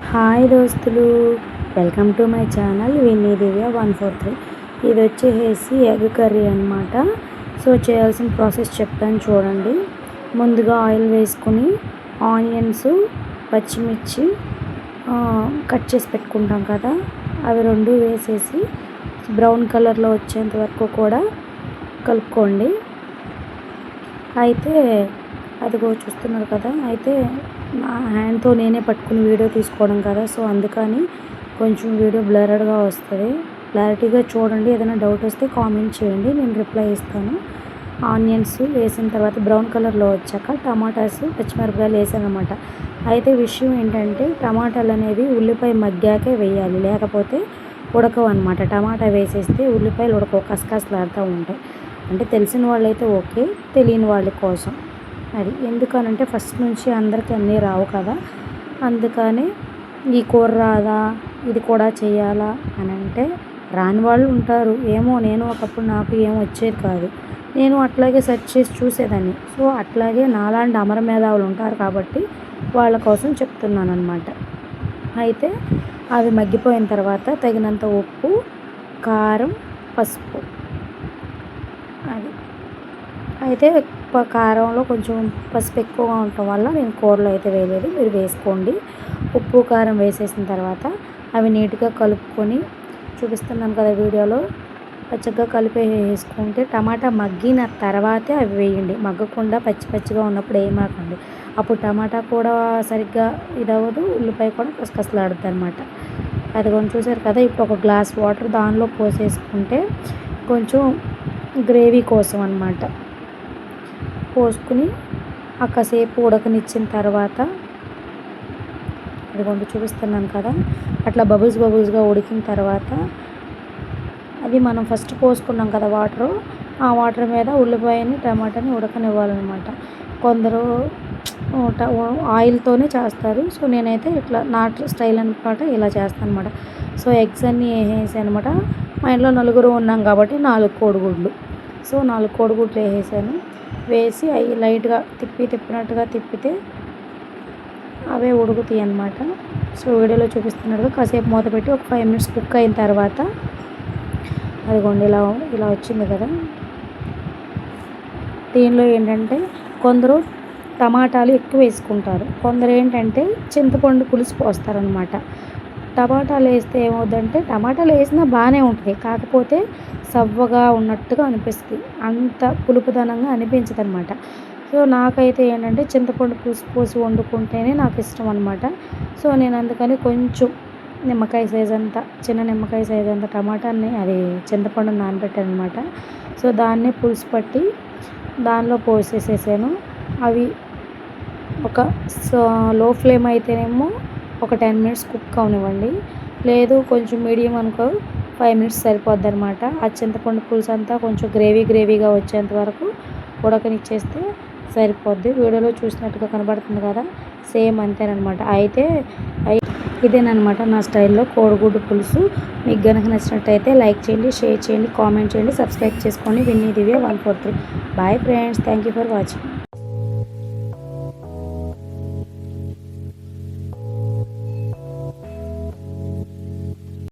Hi దోస్తులు welcome to my channel Vinny Divya one four three. ఇది వచ్చేసి egg curry అనమాట సో చేయాల్సిన ప్రాసెస్ చెప్తాను చూడండి. ముందుగా ఆయిల్ వేసుకుని ఆనియన్స్ పచ్చిమిర్చి కట్ చేసి పెట్టుకుంటాం కదా. అవి రెండు వేసేసి బ్రౌన్ కలర్లో వచ్చేంత వరకు కూడా కలుపుకోండి. అయితే అదిగో చూస్తున్నారు కదా. అయితే నా హ్యాండ్తో నేనే పట్టుకుని వీడియో తీసుకోవడం కదా సో అందుకని కొంచెం వీడియో బ్లరడ్గా వస్తుంది. క్లారిటీగా చూడండి ఏదైనా డౌట్ వస్తే కామెంట్ చేయండి నేను రిప్లై ఇస్తాను. ఆనియన్స్ వేసిన తర్వాత బ్రౌన్ కలర్లో వచ్చాక టమాటాస్ పచ్చిమిరపకాయలు వేసాను అనమాట అయితే విషయం ఏంటంటే టమాటాలు అనేవి ఉల్లిపాయ మగ్గాకే వేయాలి లేకపోతే ఉడకవు అనమాట టమాటా వేసేస్తే ఉల్లిపాయలు ఉడకవు కసకసలాడుతూ ఉంటాయి. అంటే తెలిసిన వాళ్ళైతే ఓకే తెలియని వాళ్ళ కోసం. అది ఎందుకనంటే ఫస్ట్ నుంచి అందరికీ అన్నీ రావు కదా. అందుకని ఈ కూర రాదా ఇది కూడా చేయాలా అని అంటే రాని వాళ్ళు ఉంటారు. ఏమో నేను ఒకప్పుడు నాకు ఏం వచ్చేది కాదు. నేను అట్లాగే సెర్చ్ చేసి చూసేదాన్ని. సో అట్లాగే నాలాంటి అమర మేధావులు ఉంటారు కాబట్టి వాళ్ళ కోసం చెప్తున్నాను అనమాట అయితే అవి మగ్గిపోయిన తర్వాత తగినంత ఉప్పు కారం పసుపు. అది. అయితే ప- కారంలో కొంచెం పసుపు ఎక్కువగా ఉండటం వల్ల నేను కూరలో అయితే వేయలేదు. మీరు వేసుకోండి. ఉప్పు కారం వేసేసిన తర్వాత అవి నీట్గా కలుపుకొని చూపిస్తున్నాను కదా వీడియోలో. పచ్చగా కలిపి వేసుకుంటే టమాటా మగ్గిన తర్వాతే అవి వేయండి. మగ్గకుండా పచ్చి పచ్చిగా ఉన్నప్పుడు ఏమాకండి. అప్పుడు టమాటా కూడా సరిగ్గా ఇదవ్వదు. ఉల్లిపాయ కూడా కసకసలాడుద్ది అనమాట అది కొంచెం చూసారు కదా ఇప్పుడు ఒక గ్లాస్ వాటర్ దానిలో పోసేసుకుంటే కొంచెం గ్రేవీ కోసం అనమాట పోసుకుని అక్కసేపు కాసేపు ఉడకనిచ్చిన తర్వాత ఇదిగోండి చూపిస్తున్నాను కదా అట్లా బబుల్స్ బబుల్స్గా ఉడికిన తర్వాత అది మనం ఫస్ట్ పోసుకున్నాం కదా వాటరు ఆ వాటర్ మీద ఉల్లిపాయని టమాటాని ఉడకనివ్వాలన్నమాట. కొందరు ట- ఆయిల్తోనే చేస్తారు. సో నేనైతే ఇట్లా నా స్టైల్ అనమాట ఇలా చేస్తాను అనమాట సో ఎగ్స్ అన్నీ వేసేసి అనమాట మా ఇంట్లో నలుగురు ఉన్నాం కాబట్టి నాలుగు కోడిగుడ్లు. సో నాలుగు కోడిగుడ్లు వేసేసాను. వేసి అవి లైట్గా తిప్పి తిప్పినట్టుగా తిప్పితే అవే ఉడుకుతాయి అన్నమాట. సో వీడియోలో చూపిస్తున్నట్టుగా కాసేపు మూత పెట్టి ఒక ఫైవ్ మినిట్స్ కుక్ అయిన తర్వాత అదిగోండి ఇలా ఇలా వచ్చింది కదా. దీనిలో ఏంటంటే కొందరు టమాటాలు ఎక్కువ వేసుకుంటారు. కొందరు ఏంటంటే చింతపండు పులుసు పోస్తారనమాట టమాటాలు వేస్తే ఏమవుద్దంటే టమాటాలు వేసినా బాగానే ఉంటుంది కాకపోతే సవ్వగా ఉన్నట్టుగా అనిపిస్తుంది. అంత పులుపుదనంగా అనిపించదు అనమాట సో నాకైతే ఏంటంటే చింతపండు పులుసు పోసి వండుకుంటేనే నాకు ఇష్టం అనమాట సో నేను అందుకని కొంచెం నిమ్మకాయ సైజ్ అంతా చిన్న నిమ్మకాయ సైజ్ అంత టమాటాని అది చింతపండు నానబెట్టాను అనమాట సో దాన్ని పులుసు పట్టి దానిలో పోసేసేసాను. అవి ఒక లో ఫ్లేమ్ అయితేనేమో ఒక టెన్ మినిట్స్ కుక్ అవనివ్వండి. లేదు కొంచెం మీడియం అనుకో ఫైవ్ మినిట్స్ సరిపోద్ది అనమాట ఆ చింతపండు పులుసు అంతా కొంచెం గ్రేవీ గ్రేవీగా వచ్చేంత వరకు ఉడకనిచ్చేస్తే సరిపోద్ది. వీడియోలో చూసినట్టుగా కనబడుతుంది కదా? సేమ్ అంతేనమాట అయితే ఇదేనమాట నా స్టైల్లో కోడిగుడ్డు పులుసు. మీకు గనక నచ్చినట్టయితే లైక్ చేయండి షేర్ చేయండి కామెంట్ చేయండి సబ్స్క్రైబ్ చేసుకోండి. Vinny Divya one four three. Bye friends. Thank you for watching.